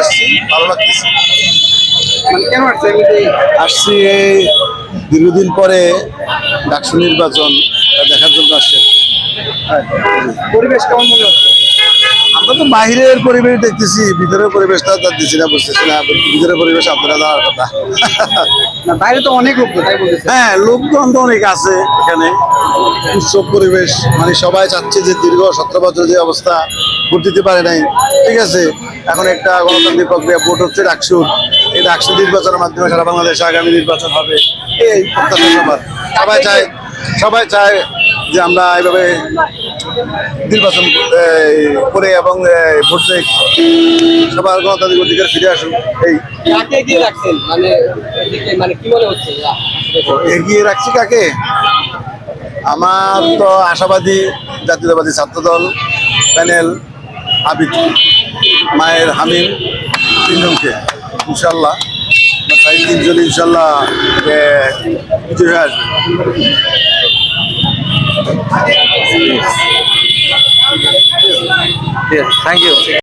আসছি ভালো লাগতেছে। মানে আসছে আসছি এই দীর্ঘদিন পরে ডাকসু নির্বাচন দেখার জন্য আসছে। পরিবেশ কেমন মনে হচ্ছে? তো বাহিরের পরিবেশ দেখতেছি ভিতরের পরিবেশটা দিচ্ছি না বুঝতেছি না ভিতরের পরিবেশ আপনারা দেওয়ার কথা। না বাইরে তো অনেক লোক তাই বলতেছে। হ্যাঁ লোকজন তো অনেক আছে এখানে। উৎসব পরিবেশ মানে সবাই চাচ্ছে যে দীর্ঘ সতেরো বছর যে অবস্থা ভোট দিতে পারে নাই। ঠিক আছে এখন একটা গণতান্ত্রিক প্রক্রিয়া ভোট হচ্ছে ডাকসুর। এই ডাকসু নির্বাচনের মাধ্যমে সারা বাংলাদেশে আগামী নির্বাচন হবে। এই প্রত্যাশা সবার সবাই চায় সবাই চায় যে আমরা এইভাবে নির্বাচন করে এবং ভোট সবার গণতান্ত্রিক অধিকার ফিরে আসুক এই। এগিয়ে মানে মানে এগিয়ে রাখছি কাকে? আমার তো আশাবাদী জাতীয়তাবাদী ছাত্রদল প্যানেল আবিদ মায়ের হামিম তিনজনকে ইনশাল্লাহ। তিনজন ইনশাল্লাহ আসবে। Yeah, thank you.